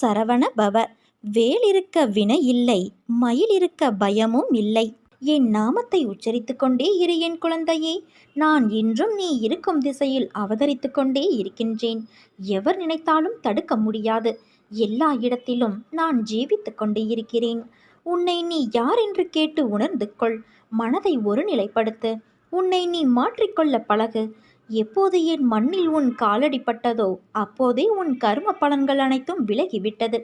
சரவண பவ. வேல் இருக்க வினை இல்லை மயில் இருக்க பயமும் இல்லை. என் நாமத்தை உச்சரித்து கொண்டே இரு என் குழந்தையே. நான் இன்றும் நீ இருக்கும் திசையில் அவதரித்து கொண்டே இருக்கின்றேன். எவர் நினைத்தாலும் தடுக்க முடியாது. எல்லா இடத்திலும் நான் ஜீவித்து கொண்டே இருக்கிறேன். உன்னை நீ யார் என்று கேட்டு உணர்ந்து கொள். மனதை ஒருநிலைப்படுத்து உன்னை நீ மாற்றிக்கொள்ள பழகு. எப்போது என் மண்ணில் உன் காலடிப்பட்டதோ அப்போதே உன் கர்ம பலன்கள் அனைத்தும் விலகிவிட்டது.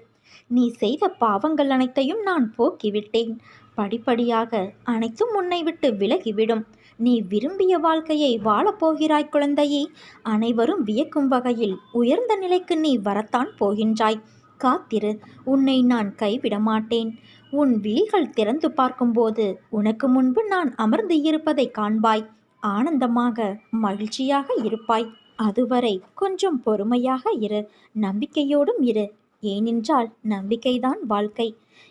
நீ செய்த பாவங்கள் அனைத்தையும் நான் போக்கிவிட்டேன். படிப்படியாக அனைத்தும் உன்னை விட்டு விலகிவிடும். நீ விரும்பிய வாழ்க்கையை வாழப்போகிறாய் குழந்தையே. அனைவரும் வியக்கும் வகையில் உயர்ந்த நிலைக்கு நீ வரத்தான் போகின்றாய். காத்திரு உன்னை நான் கைவிட மாட்டேன். உன் விழிகள் திறந்து பார்க்கும்போது உனக்கு முன்பு நான் அமர்ந்து இருப்பதை காண்பாய். ஆனந்தமாக மகிழ்ச்சியாக இருப்பாய். அதுவரை கொஞ்சம் பொறுமையாக இரு. நம்பிக்கையோடும் இரு. ஏனென்றால் நம்பிக்கைதான் வாழ்க்கை.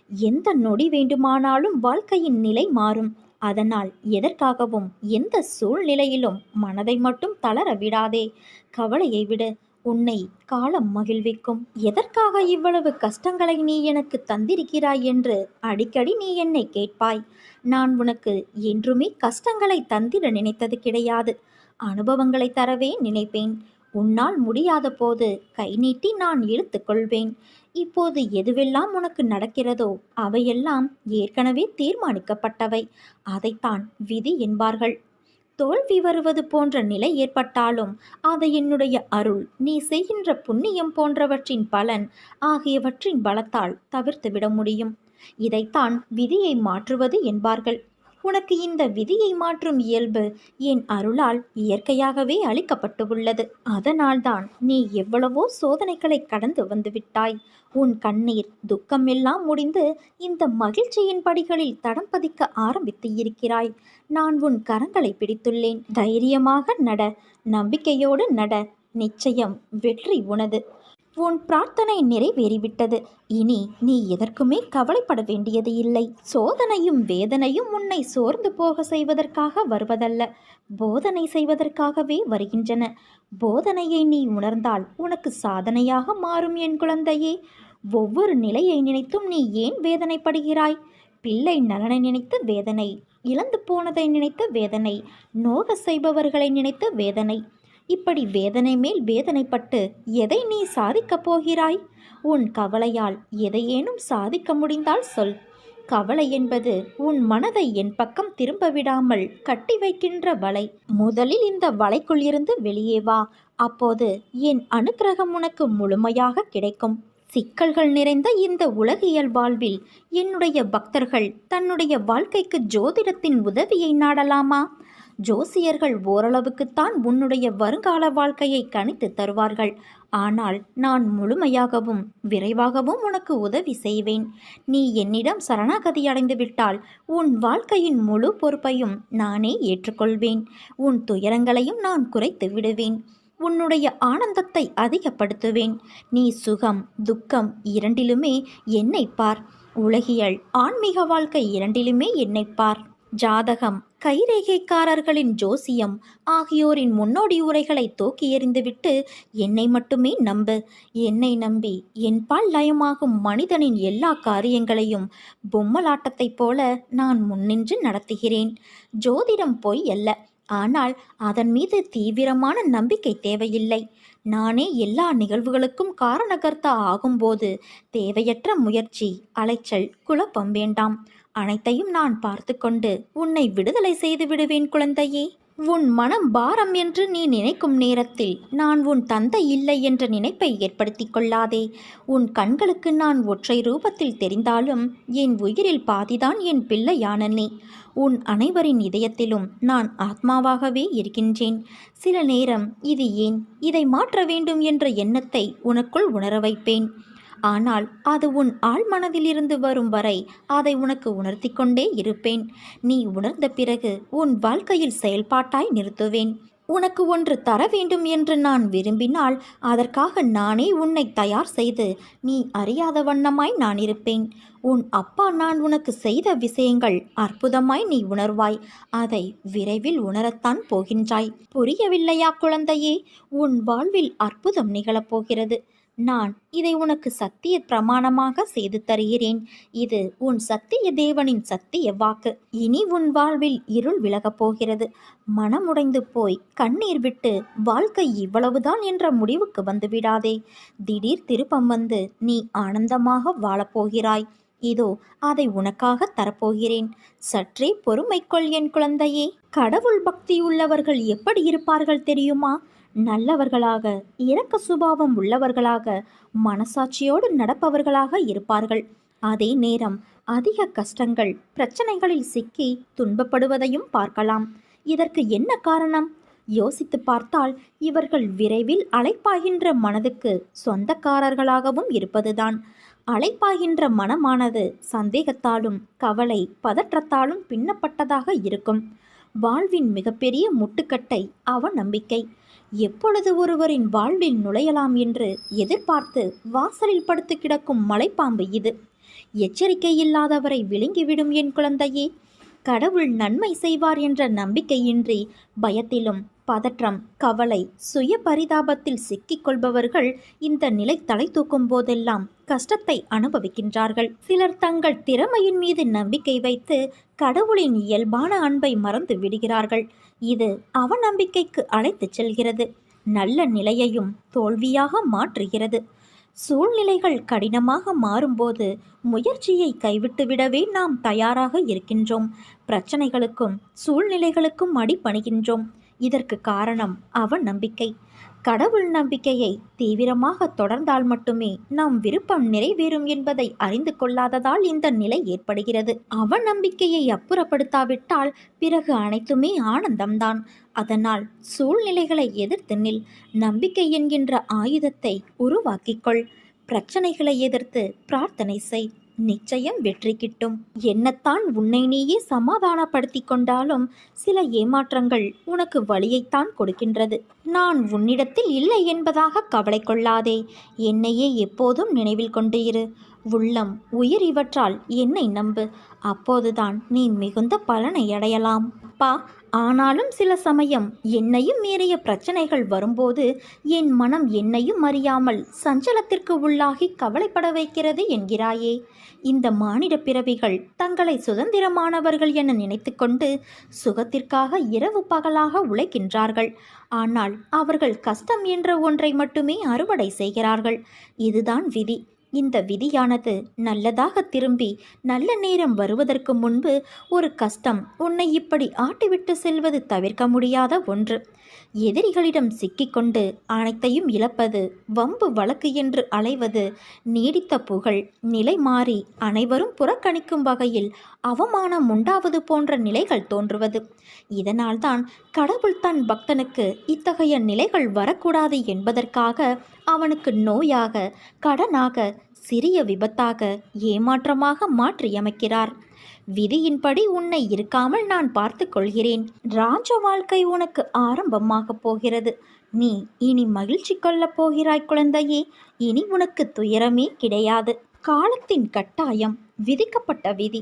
எந்த நொடி வேண்டுமானாலும் வாழ்க்கையின் நிலை மாறும். அதனால் எதற்காகவும் எந்த சூழ்நிலையிலும் மனதை மட்டும் தளர விடாதே. கவலையை விடு. உன்னை காலம் மகிழ்விக்கும். எதற்காக இவ்வளவு கஷ்டங்களை நீ எனக்கு தந்திருக்கிறாய் என்று அடிக்கடி நீ என்னை கேட்பாய். நான் உனக்கு என்றுமே கஷ்டங்களை தந்திட நினைத்தது கிடையாது. அனுபவங்களை தரவே நினைப்பேன். உன்னால் முடியாத போது கை நீட்டி நான் இழுத்துக்கொள்வேன் இப்போது எதுவெல்லாம் உனக்கு நடக்கிறதோ அவையெல்லாம் ஏற்கனவே தீர்மானிக்கப்பட்டவை. அதைத்தான் விதி என்பார்கள். தோல்வி வருவது போன்ற நிலை ஏற்பட்டாலும் அதை என்னுடைய அருள். நீ செய்கின்ற புண்ணியம் போன்றவற்றின் பலன் ஆகியவற்றின் பலத்தால் தவிர்த்துவிட முடியும். இதைத்தான் விதியை மாற்றுவது என்பார்கள். உனக்கு இந்த விதியை மாற்றும் இயல்பு என் அருளால் இயற்கையாகவே அளிக்கப்பட்டுள்ளது. அதனால்தான் நீ எவ்வளவோ சோதனைகளை கடந்து வந்துவிட்டாய். உன் கண்ணீர் துக்கம் எல்லாம் முடிந்து இந்த மகிழ்ச்சியின் படிகளில் தடம் பதிக்க ஆரம்பித்து இருக்கிறாய். நான் உன் கரங்களை பிடித்துள்ளேன். தைரியமாக நட. நம்பிக்கையோடு நட. நிச்சயம் வெற்றி உனது. உன் பிரார்த்தனை நிறைவேறிவிட்டது. இனி நீ எதற்குமே கவலைப்பட வேண்டியது இல்லை. சோதனையும் வேதனையும் உன்னை சோர்ந்து போக செய்வதற்காக வருவதல்ல. போதனை செய்வதற்காகவே வருகின்றன. போதனையை நீ உணர்ந்தால் உனக்கு சாதனையாக மாறும் என் குழந்தையே. ஒவ்வொரு நிலையை நினைத்தும் நீ ஏன் வேதனைப்படுகிறாய்? பிள்ளை நலனை நினைத்த வேதனை இழந்து போனதை நினைத்த வேதனை நோக செய்பவர்களை நினைத்த வேதனை இப்படி வேதனை மேல் வேதனைப்பட்டு எதை நீ சாதிக்கப் போகிறாய்? உன் கவலையால் எதையேனும் சாதிக்க முடிந்தால் சொல். கவலை என்பது உன் மனதை என் பக்கம் திரும்ப விடாமல் கட்டி வைக்கின்ற வலை. முதலில் இந்த வலைக்குள் இருந்து வெளியே வா. அப்போது என் அனுக்கிரகம் உனக்கு முழுமையாக கிடைக்கும். சிக்கல்கள் நிறைந்த இந்த உலகியல் வாழ்வில் என்னுடைய பக்தர்கள் தன்னுடைய வாழ்க்கைக்கு ஜோதிடத்தின் உதவியை நாடலாமா? ஜோசியர்கள் ஓரளவுக்குத்தான் உன்னுடைய வருங்கால வாழ்க்கையை கணித்து தருவார்கள். ஆனால் நான் முழுமையாகவும் விரைவாகவும் உனக்கு உதவி செய்வேன். நீ என்னிடம் சரணாகதி அடைந்து விட்டால் உன் வாழ்க்கையின் முழு பொறுப்பையும் நானே ஏற்றுக்கொள்வேன். உன் துயரங்களையும் நான் குறைத்து விடுவேன். உன்னுடைய ஆனந்தத்தை அதிகப்படுத்துவேன். நீ சுகம் துக்கம் இரண்டிலுமே என்னை பார். உலகியல் ஆன்மீக வாழ்க்கை இரண்டிலுமே என்னை பார். ஜாதகம் கைரேகைக்காரர்களின் ஜோசியம் ஆகியோரின் முன்னோடி உரைகளை தூக்கி எறிந்துவிட்டு என்னை மட்டுமே நம்பு. என்னை நம்பி என்பால் லயமாகும் மனிதனின் எல்லா காரியங்களையும் பொம்மலாட்டத்தைப் போல நான் முன்னின்று நடத்துகிறேன். ஜோதிடம் பொய் அல்ல. ஆனால் அதன் மீது தீவிரமான நம்பிக்கை தேவையில்லை. நானே எல்லா நிகழ்வுகளுக்கும் காரணகர்த்தா ஆகும்போது தேவையற்ற முயற்சி அலைச்சல் குழப்பம் வேண்டாம். அனைத்தையும் நான் பார்த்து கொண்டு உன்னை விடுதலை செய்து விடுவேன் குழந்தையே. உன் மனம் பாரம் என்று நீ நினைக்கும் நேரத்தில் நான் உன் தந்தை இல்லை என்ற நினைப்பை ஏற்படுத்திக் கொள்ளாதே. உன் கண்களுக்கு நான் ஒற்றை ரூபத்தில் தெரிந்தாலும் என் உயிரில் பாதிதான் என் பிள்ளையான நீ உன் அனைவரின் இதயத்திலும் நான் ஆத்மாவாகவே இருக்கின்றேன். சில நேரம் இது ஏன் இதை மாற்ற வேண்டும் என்ற எண்ணத்தை உனக்குள் உணர வைப்பேன். ஆனால் அது உன் ஆழ் மனதிலிருந்து வரும் வரை அதை உனக்கு உணர்த்தி கொண்டே இருப்பேன். நீ உணர்ந்த பிறகு உன் வாழ்க்கையில் செயல்பாட்டாய் நிறுத்துவேன். உனக்கு ஒன்று தர வேண்டும் என்று நான் விரும்பினால் அதற்காக நானே உன்னை தயார் செய்து நீ அறியாத வண்ணமாய் நான் இருப்பேன். உன் அப்பா நான் உனக்கு செய்த விஷயங்கள் அற்புதமாய் நீ உணர்வாய். அதை விரைவில் உணரத்தான் போகின்றாய். புரியவில்லையா குழந்தையே? உன் வாழ்வில் அற்புதம் நிகழப்போகிறது நான் இதை உனக்கு சத்திய பிரமாணமாக செய்து தருகிறேன். இது உன் சத்திய தேவனின் சத்திய வாக்கு. இனி உன் வாழ்வில் இருள் விலகப் போகிறது. மனமுடைந்து போய் கண்ணீர் விட்டு வாழ்க்கை இவ்வளவுதான் என்ற முடிவுக்கு வந்துவிடாதே திடீர் திருப்பம் வந்து நீ ஆனந்தமாக வாழப்போகிறாய் இதோ அதை உனக்காக தரப்போகிறேன். சற்றே பொறுமை கொள் என் குழந்தையே. கடவுள் பக்தி உள்ளவர்கள் எப்படி இருப்பார்கள் தெரியுமா? நல்லவர்களாக இரக்க சுபாவம் உள்ளவர்களாக மனசாட்சியோடு நடப்பவர்களாக இருப்பார்கள். அதே நேரம் அதிக கஷ்டங்கள் பிரச்சனைகளில் சிக்கி துன்பப்படுவதையும் பார்க்கலாம். இதற்கு என்ன காரணம்? யோசித்து பார்த்தால் இவர்கள் விரைவில் அழைப்பாகின்ற மனதுக்கு சொந்தக்காரர்களாகவும் இருப்பதுதான். அழைப்பாகின்ற மனமானது சந்தேகத்தாலும் கவலை பதற்றத்தாலும் பின்னப்பட்டதாக இருக்கும். வாழ்வின் மிகப்பெரிய முட்டுக்கட்டை அவநம்பிக்கை. எப்பொழுது ஒருவரின் வாழ்வில் நுழையலாம் என்று எதிர்பார்த்து வாசலில் படுத்து கிடக்கும் மலைப்பாம்பு இது. எச்சரிக்கை இல்லாதவரை விழுங்கிவிடும் என் குழந்தையே கடவுள் நன்மை செய்வார் என்ற நம்பிக்கையின்றி பயத்திலும் பதற்றம் கவலை சுய பரிதாபத்தில் சிக்கிக் கொள்பவர்கள் இந்த நிலை தலை தூக்கும் போதெல்லாம் கஷ்டத்தை அனுபவிக்கின்றார்கள். சிலர் தங்கள் திறமையின் மீது நம்பிக்கை வைத்து கடவுளின் இயல்பான அன்பை மறந்து விடுகிறார்கள். இது அவநம்பிக்கைக்கு அழைத்துச் செல்கிறது. நல்ல நிலையையும் தோல்வியாக மாற்றுகிறது. சூழ்நிலைகள் கடினமாக மாறும்போது முயற்சியை கைவிட்டுவிடவே நாம் தயாராக இருக்கின்றோம். பிரச்சனைகளுக்கும் சூழ்நிலைகளுக்கும் அடிபணிகின்றோம். இதற்கு காரணம் அவநம்பிக்கை. கடவுள் நம்பிக்கையை தீவிரமாக தொடர்ந்தால் மட்டுமே நம் விருப்பம் நிறைவேறும் என்பதை அறிந்து கொள்ளாததால் இந்த நிலை ஏற்படுகிறது. அவ நம்பிக்கையை அப்புறப்படுத்தாவிட்டால் பிறகு அனைத்துமே ஆனந்தம்தான். அதனால் சூழ்நிலைகளை எதிர்த்து நில். நம்பிக்கை என்கின்ற ஆயுதத்தை உருவாக்கிக்கொள் பிரச்சனைகளை எதிர்த்து பிரார்த்தனை செய். நிச்சயம் வெற்றி கிட்டும். என்னத்தான் உன்னை நீயே சமாதானப்படுத்தி கொண்டாலும் சில ஏமாற்றங்கள் உனக்கு வழியைத்தான் கொடுக்கின்றது. நான் உன்னிடத்தில் இல்லை என்பதாக கவலை கொள்ளாதே. என்னையே எப்போதும் நினைவில் கொண்டு இரு. உள்ளம் உயிர் இவற்றால் என்னை நம்பு. அப்போதுதான் நீ மிகுந்த பலனை அடையலாம். பா ஆனாலும் சில சமயம் என்னையும் மீறிய பிரச்சனைகள் வரும்போது என் மனம் என்னையும் அறியாமல் சஞ்சலத்திற்கு உள்ளாகி கவலைப்பட வைக்கிறது என்கிறாயே. இந்த மானிட பிறவிகள் தங்களை சுதந்திரமானவர்கள் என நினைத்துக்கொண்டு சுகத்திற்காக இரவு பகலாக உழைக்கின்றார்கள். ஆனால் அவர்கள் கஷ்டம் என்ற ஒன்றை மட்டுமே அறுவடை செய்கிறார்கள். இதுதான் விதி. இந்த விதியானது நல்லதாக திரும்பி நல்ல நேரம் வருவதற்கு முன்பு ஒரு கஷ்டம் உன்னை இப்படி ஆட்டிவிட்டு செல்வது தவிர்க்க முடியாத ஒன்று. எதிரிகளிடம் சிக்கிக்கொண்டு அனைத்தையும் இழப்பது வம்பு வழக்கு என்று அலைவது நீடித்த புகழ் நிலை மாறி அனைவரும் புறக்கணிக்கும் வகையில் அவமானம் உண்டாவது போன்ற நிலைகள் தோன்றுவது. இதனால்தான் கடவுள் தன் பக்தனுக்கு இத்தகைய நிலைகள் வரக்கூடாது என்பதற்காக அவனுக்கு நோயாக கடனாக சிறிய விபத்தாக ஏமாற்றமாக மாற்றியமைக்கிறார். விதியின்படி உன்னை இருக்காமல் நான் பார்த்து கொள்கிறேன். ராஜ வாழ்க்கை உனக்கு ஆரம்பமாக போகிறது. நீ இனி மகிழ்ச்சி கொள்ளப் போகிறாய் குழந்தையே. இனி உனக்கு துயரமே கிடையாது. காலத்தின் கட்டாயம். விதிக்கப்பட்ட விதி.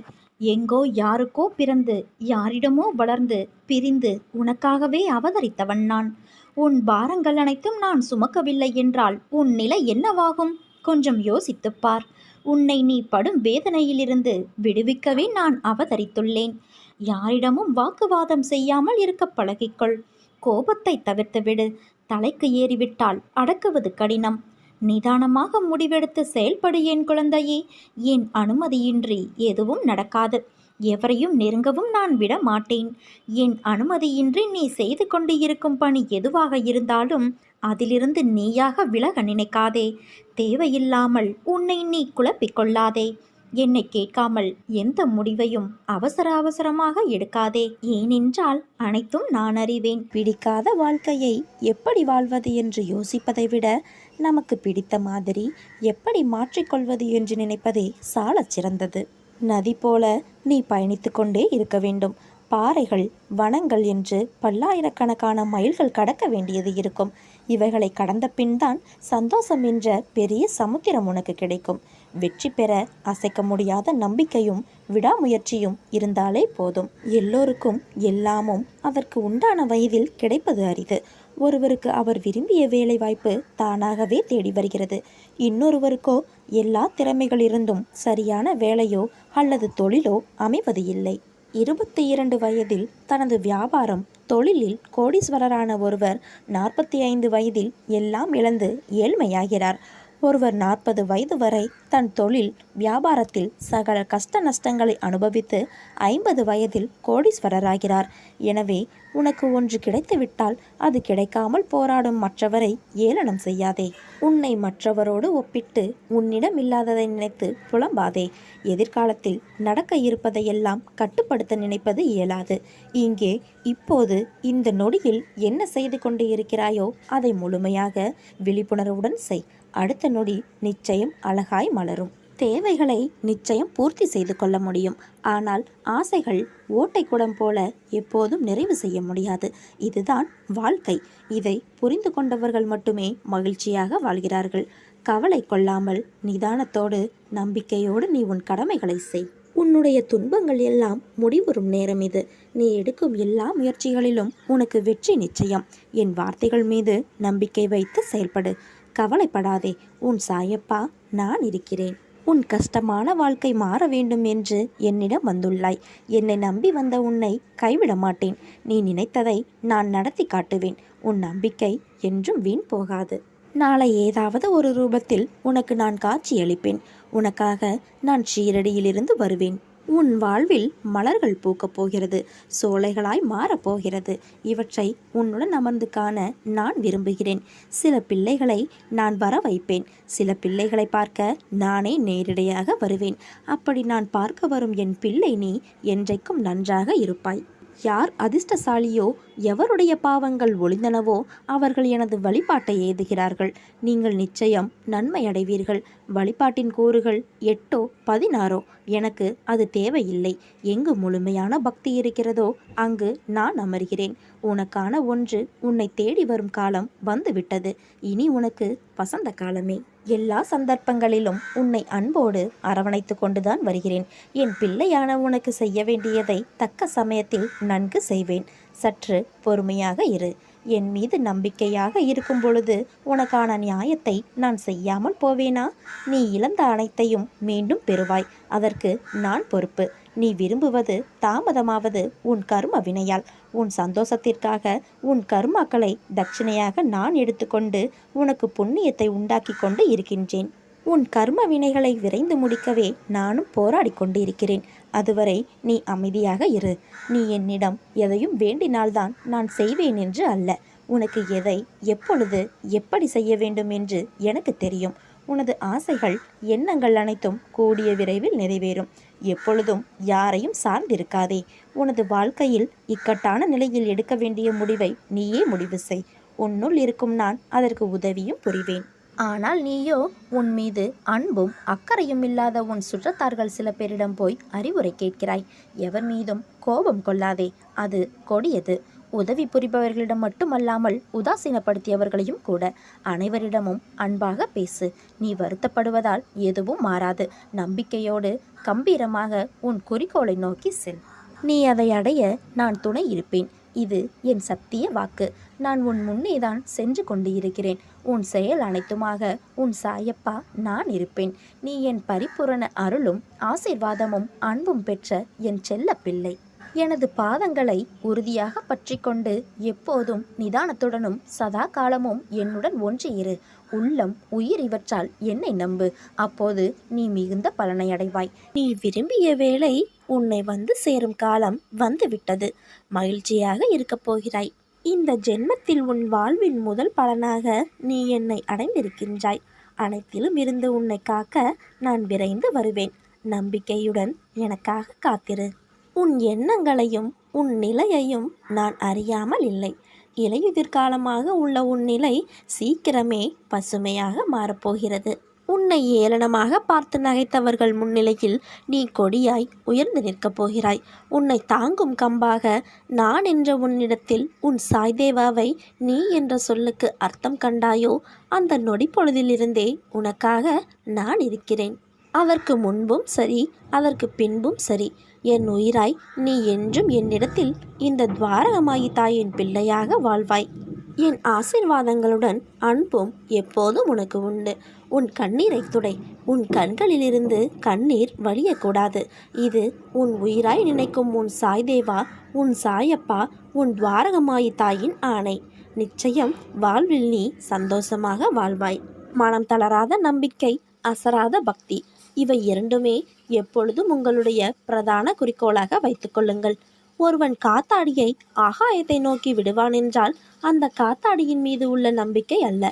எங்கோ யாருக்கோ பிறந்து யாரிடமோ வளர்ந்து பிரிந்து உனக்காகவே அவதரித்தவன் நான். உன் பாரங்கள் அனைத்தும் நான் சுமக்கவில்லை என்றால் உன் நிலை என்னவாகும்? கொஞ்சம் யோசித்துப் பார் உன்னை நீ படும் வேதனையிலிருந்து விடுவிக்கவே நான் அவதரித்துள்ளேன். யாரிடமும் வாக்குவாதம் செய்யாமல் இருக்க பழகிக்கொள். கோபத்தை தவிர்த்துவிடு தலைக்கு ஏறிவிட்டால் அடக்குவது கடினம். நிதானமாக முடிவெடுத்து செயல்படு என் குழந்தையே. என் அனுமதியின்றி எதுவும் நடக்காது. எவரையும் நெருங்கவும் நான் விட மாட்டேன் என் அனுமதியின்றி நீ செய்து கொண்டு இருக்கும் பணி எதுவாக இருந்தாலும் அதிலிருந்து நீயாக விலக நினைக்காதே. தேவையில்லாமல் உன்னை நீ குழப்பிக் கொள்ளாதே என்னை கேட்காமல் எந்த முடிவையும் அவசர அவசரமாக எடுக்காதே. ஏனென்றால் அனைத்தும் நான் அறிவேன். பிடிக்காத வாழ்க்கையை எப்படி வாழ்வது என்று யோசிப்பதை விட நமக்கு பிடித்த மாதிரி எப்படி மாற்றிக்கொள்வது என்று நினைப்பதே சாலச் சிறந்தது நதி போல நீ பயணித்து கொண்டே இருக்க வேண்டும். பாறைகள் வனங்கள் என்று பல்லாயிரக்கணக்கான மைல்கள் கடக்க வேண்டியது இருக்கும். இவைகளை கடந்த பின் தான் சந்தோஷம் என்ற பெரிய சமுத்திரம் உனக்கு கிடைக்கும். வெற்றி பெற அசைக்க முடியாத நம்பிக்கையும் விடாமுயற்சியும் இருந்தாலே போதும். எல்லோருக்கும் எல்லாமும் அதற்கு உண்டான வயதில் கிடைப்பது அரிது. ஒருவருக்கு அவர் விரும்பிய வேலை வாய்ப்பு தானாகவே தேடி வருகிறது. இன்னொருவருக்கோ எல்லா திறமைகளிலிருந்தும் சரியான வேலையோ அல்லது தொழிலோ அமைவது இல்லை. இருபத்தி இரண்டு வயதில் தனது வியாபாரம் தொழிலில் கோடீஸ்வரரான ஒருவர் நாற்பத்தி ஐந்து வயதில் எல்லாம் இழந்து ஏழ்மையாகிறார். ஒருவர் நாற்பது வயது வரை தன் தொழில் வியாபாரத்தில் சகல கஷ்ட நஷ்டங்களை அனுபவித்து ஐம்பது வயதில் கோடீஸ்வரராகிறார். எனவே உனக்கு ஒன்று கிடைத்துவிட்டால் அது கிடைக்காமல் போராடும் மற்றவரை ஏளனம் செய்யாதே. உன்னை மற்றவரோடு ஒப்பிட்டு உன்னிடம் இல்லாததை நினைத்து புலம்பாதே. எதிர்காலத்தில் நடக்க இருப்பதையெல்லாம் கட்டுப்படுத்த நினைப்பது இயலாது. இங்கே இப்போது இந்த நொடியில் என்ன செய்து கொண்டு இருக்கிறாயோ அதை முழுமையாக விழிப்புணர்வுடன் செய். அடுத்த நொடி நிச்சயம் அழகாய் மலரும். தேவைகளை நிச்சயம் பூர்த்தி செய்து கொள்ள முடியும். ஆனால் ஆசைகள் ஓட்டை குடம் போல எப்போதும் நிறைவு செய்ய முடியாது. இதுதான் வாழ்க்கை. இதை புரிந்து கொண்டவர்கள் மட்டுமே மகிழ்ச்சியாக வாழ்கிறார்கள். கவலை கொள்ளாமல் நிதானத்தோடு நம்பிக்கையோடு நீ உன் கடமைகளை செய். உன்னுடைய துன்பங்கள் எல்லாம் முடிவுறும் நேரம் இது. நீ எடுக்கும் எல்லா முயற்சிகளிலும் உனக்கு வெற்றி நிச்சயம். என் வார்த்தைகள் மீது நம்பிக்கை வைத்து செயல்படு. கவலைப்படாதே. உன் சாயப்பா நான் இருக்கிறேன். உன் கஷ்டமான வாழ்க்கை மாற வேண்டும் என்று என்னிடம் வந்துள்ளாய். என்னை நம்பி வந்த உன்னை கைவிட மாட்டேன். நீ நினைத்ததை நான் நடத்தி காட்டுவேன். உன் நம்பிக்கை என்றும் வீண் போகாது. நாளை ஏதாவது ஒரு ரூபத்தில் உனக்கு நான் காட்சியளிப்பேன். உனக்காக நான் ஷீரடியிலிருந்து வருவேன். உன் வாழ்வில் மலர்கள் பூக்கப் போகிறது சோலைகளாய் மாறப்போகிறது இவற்றை உன்னுடன் அமர்ந்து காண நான் விரும்புகிறேன். சில பிள்ளைகளை நான் வர வைப்பேன். சில பிள்ளைகளை பார்க்க நானே நேரிடையாக வருவேன். அப்படி நான் பார்க்க வரும் என் பிள்ளை நீ என்றைக்கும் நன்றாக இருப்பாய். யார் அதிர்ஷ்டசாலியோ எவருடைய பாவங்கள் ஒளிந்தனவோ அவர்கள் எனது வழிபாட்டை ஏதுகிறார்கள். நீங்கள் நிச்சயம் நன்மை அடைவீர்கள் வழிபாட்டின் கூறுகள் எட்டோ பதினாறோ? எனக்கு அது தேவையில்லை. எங்கு முழுமையான பக்தி இருக்கிறதோ அங்கு நான் அமர்கிறேன். உனக்கான ஒன்று உன்னை தேடி வரும் காலம் வந்துவிட்டது. இனி உனக்கு வசந்த காலமே. எல்லா சந்தர்ப்பங்களிலும் உன்னை அன்போடு அரவணைத்து கொண்டுதான் வருகிறேன். என் பிள்ளையான உனக்கு செய்ய வேண்டியதை தக்க சமயத்தில் நன்கு செய்வேன். சற்று பொறுமையாக இரு. என் மீது நம்பிக்கையாக இருக்கும் பொழுது உனக்கான நியாயத்தை நான் செய்யாமல் போவேனா? நீ இழந்த அனைத்தையும் மீண்டும் பெறுவாய். அதற்கு நான் பொறுப்பு. நீ விரும்புவது தாமதமாவது உன் கர்ம வினையால். உன் சந்தோஷத்திற்காக உன் கர்மாக்களை தட்சிணையாக நான் எடுத்துக்கொண்டு உனக்கு புண்ணியத்தை உண்டாக்கி கொண்டு இருக்கின்றேன். உன் கர்ம வினைகளை விரைந்து முடிக்கவே நானும் போராடி கொண்டு இருக்கிறேன் அதுவரை நீ அமைதியாக இரு. நீ என்னிடம் எதையும் வேண்டினால்தான் நான் செய்வேன் என்று அல்ல. உனக்கு எதை எப்பொழுது எப்படி செய்ய வேண்டும் என்று எனக்கு தெரியும். உனது ஆசைகள் எண்ணங்கள் அனைத்தும் கூடிய விரைவில் நிறைவேறும். எப்பொழுதும் யாரையும் சார்ந்திருக்காதே. உனது வாழ்க்கையில் இக்கட்டான நிலையில் எடுக்க வேண்டிய முடிவை நீயே முடிவு செய். உன்னுள் இருக்கும் நான் அதற்கு உதவியும் புரிவேன். ஆனால் நீயோ உன் மீது அன்பும் அக்கறையும் இல்லாத உன் சுற்றத்தார்கள் சில பேரிடம் போய் அறிவுரை கேட்கிறாய். எவர் மீதும் கோபம் கொள்ளாதே. அது கொடியது. உதவி புரிபவர்களிடம் மட்டுமல்லாமல் உதாசீனப்படுத்தியவர்களையும் கூட. அனைவரிடமும் அன்பாக பேசு. நீ வருத்தப்படுவதால் எதுவும் மாறாது. நம்பிக்கையோடு கம்பீரமாக உன் குறிக்கோளை நோக்கி செல். நீ அதை அடைய நான் துணை இருப்பேன். இது என் சத்திய வாக்கு. நான் உன் முன்னேதான் சென்று கொண்டு இருக்கிறேன் உன் செயல் அனைத்துமாக உன் சாயப்பா நான் இருப்பேன். நீ என் பரிபூரண அருளும் ஆசீர்வாதமும் அன்பும் பெற்ற என் செல்ல பிள்ளை. எனது பாதங்களை உறுதியாக பற்றி கொண்டு எப்போதும் நிதானத்துடனும் சதா காலமும் என்னுடன் ஒன்று இரு. உள்ளம் உயிர் இவற்றால் என்னை நம்பு. அப்போது நீ மிகுந்த பலனை அடைவாய். நீ விரும்பிய வேலை உன்னை வந்து சேரும் காலம் வந்துவிட்டது. மகிழ்ச்சியாக இருக்கப் போகிறாய். இந்த ஜென்மத்தில் உன் வாழ்வின் முதல் பலனாக நீ என்னை அடைந்திருக்கின்றாய். அனைத்திலும் இருந்து உன்னை காக்க நான் விரைந்து வருவேன். நம்பிக்கையுடன் எனக்காக காத்திரு. உன் எண்ணங்களையும் உன் நிலையையும் நான் அறியாமல் இல்லை. இலையுதிர்காலமாக உள்ள உன் நிலை சீக்கிரமே பசுமையாக மாறப்போகிறது உன்னை ஏளனமாக பார்த்து நகைத்தவர்கள் முன்னிலையில் நீ கொடியாய் உயர்ந்து நிற்கப் போகிறாய். உன்னை தாங்கும் கம்பாக நான் என்ற உன்னிடத்தில் உன் சாய்தேவாவை நீ என்ற சொல்லுக்கு அர்த்தம் கண்டாயோ? அந்த நொடி பொழுதிலிருந்தே உனக்காக நான் இருக்கிறேன். அதற்கு முன்பும் சரி அதற்கு பின்பும் சரி. என் உயிராய் நீ என்றும் என்னிடத்தில் இந்த துவாரகமாயி தாயின் பிள்ளையாக வாழ்வாய். என் ஆசிர்வாதங்களுடன் அன்பும் எப்போதும் உனக்கு உண்டு. உன் கண்ணீரை துடை. உன் கண்களிலிருந்து கண்ணீர் வழியக்கூடாது. இது உன் உயிராய் நினைக்கும் உன் சாய்தேவா உன் சாயப்பா உன் துவாரகமாயி தாயின் ஆணை. நிச்சயம் வாழ்வில் நீ சந்தோஷமாக வாழ்வாய். மனம் தளராத நம்பிக்கை அசராத பக்தி. இவை இரண்டுமே எப்பொழுதும் உங்களுடைய பிரதான குறிக்கோளாக வைத்துக்கொள்ளுங்கள் ஒருவன் காத்தாடியை ஆகாயத்தை நோக்கி விடுவான் என்றால் அந்த காத்தாடியின் மீது உள்ள நம்பிக்கை அல்ல.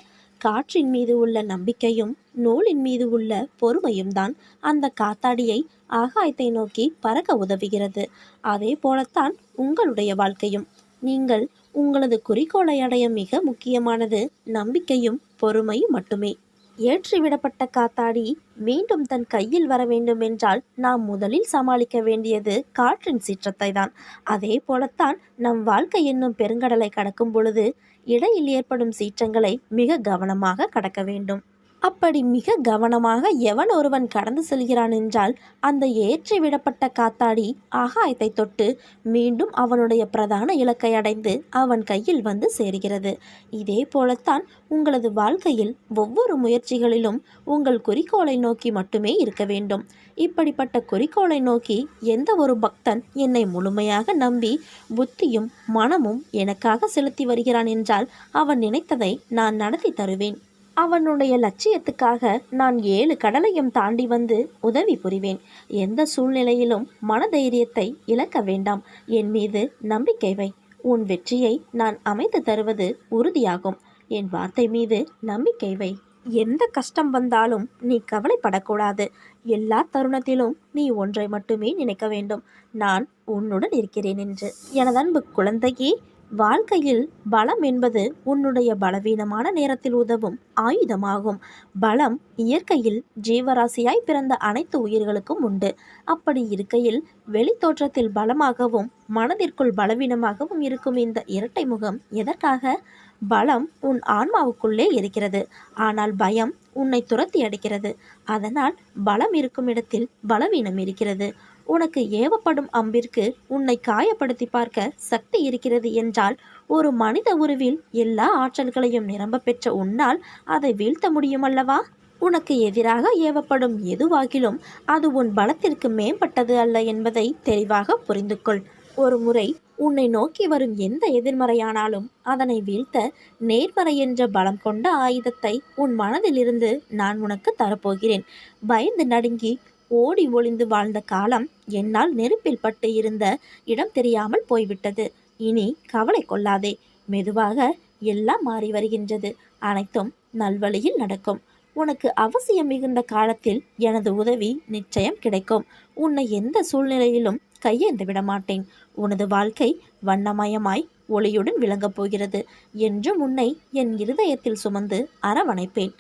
காற்றின் மீது உள்ள நம்பிக்கையும் நூலின் மீது உள்ள பொறுமையும் தான் அந்த காத்தாடியை ஆகாயத்தை நோக்கி பறக்க உதவுகிறது. அதே போலத்தான் உங்களுடைய வாழ்க்கையும். நீங்கள் உங்களது குறிக்கோளை அடைய மிக முக்கியமானது நம்பிக்கையும் பொறுமையும் மட்டுமே. ஏற்றிவிடப்பட்ட காத்தாடி மீண்டும் தன் கையில் வர வேண்டும் என்றால் நாம் முதலில் சமாளிக்க வேண்டியது காற்றின் சீற்றத்தை தான் அதே போலத்தான் நம் வாழ்க்கை என்னும் பெருங்கடலை கடக்கும் பொழுது இடையில் ஏற்படும் சீற்றங்களை மிக கவனமாக கடக்க வேண்டும். அப்படி மிக கவனமாக எவன் ஒருவன் கடந்து செல்கிறான் என்றால் அந்த ஏற்றி விடப்பட்ட காத்தாடி ஆகாயத்தை தொட்டு மீண்டும் அவனுடைய பிரதான இலக்கை அடைந்து அவன் கையில் வந்து சேருகிறது. இதே போலத்தான் உங்களது வாழ்க்கையில் ஒவ்வொரு முயற்சிகளிலும் உங்கள் குறிக்கோளை நோக்கி மட்டுமே இருக்க வேண்டும். இப்படிப்பட்ட குறிக்கோளை நோக்கி எந்த ஒரு பக்தன் என்னை முழுமையாக நம்பி புத்தியும் மனமும் எனக்காக செலுத்தி வருகிறான் என்றால் அவன் நினைத்ததை நான் நடத்தி தருவேன். அவனுடைய லட்சியத்துக்காக நான் ஏழு கடலையும் தாண்டி வந்து உதவி புரிவேன். எந்த சூழ்நிலையிலும் மனதைரியத்தை இழக்க வேண்டாம். என் மீது நம்பிக்கை வை. உன் வெற்றியை நான் அமைத்து தருவது உறுதியாகும். என் வார்த்தை மீது நம்பிக்கை வை. எந்த கஷ்டம் வந்தாலும் நீ கவலைப்படக்கூடாது. எல்லா தருணத்திலும் நீ ஒன்றை மட்டுமே நினைக்க வேண்டும். நான் உன்னுடன் இருக்கிறேன் என்று. எனது அன்பு குழந்தையே வாழ்க்கையில் பலம் என்பது உன்னுடைய பலவீனமான நேரத்தில் உதவும் ஆயுதமாகும். பலம் இயற்கையில் ஜீவராசியாய் பிறந்த அனைத்து உயிர்களுக்கும் உண்டு. அப்படி இருக்கையில் வெளித்தோற்றத்தில் பலமாகவும் மனதிற்குள் பலவீனமாகவும் இருக்கும் இந்த இரட்டை முகம் எதற்காக? பலம் உன் ஆன்மாவுக்குள்ளே இருக்கிறது. ஆனால் பயம் உன்னை துரத்தி அடிக்கிறது. அதனால் பலம் இருக்கும் இடத்தில் பலவீனம் இருக்கிறது. உனக்கு ஏவப்படும் அம்பிற்கு உன்னை காயப்படுத்தி பார்க்க சக்தி இருக்கிறது என்றால் ஒரு மனித உருவில் எல்லா ஆற்றல்களையும் நிரம்ப பெற்ற உன்னால் அதை வீழ்த்த முடியுமல்லவா? உனக்கு எதிராக ஏவப்படும் எதுவாகிலும் அது உன் பலத்திற்கு மேம்பட்டது அல்ல என்பதை தெளிவாக புரிந்து கொள் ஒரு முறை உன்னை நோக்கி வரும் எந்த எதிர்மறையானாலும் அதனை வீழ்த்த நேர்மறை என்ற பலம் கொண்ட ஆயுதத்தை உன் மனதிலிருந்து நான் உனக்கு தரப்போகிறேன். பயந்து நடுங்கி ஓடி ஒளிந்து வாழ்ந்த காலம் என்னால் நெருப்பில் பட்டு இருந்த இடம் தெரியாமல் போய்விட்டது. இனி கவலை கொள்ளாதே. மெதுவாக எல்லாம் மாறி வருகின்றது. அனைத்தும் நல்வழியில் நடக்கும். உனக்கு அவசியம் மிகுந்த காலத்தில் எனது உதவி நிச்சயம் கிடைக்கும். உன்னை எந்த சூழ்நிலையிலும் கையேந்து விட மாட்டேன் உனது வாழ்க்கை வண்ணமயமாய் ஒளியுடன் விளங்கப் போகிறது. என்றும் உன்னை என் இருதயத்தில் சுமந்து அரவணைப்பேன்.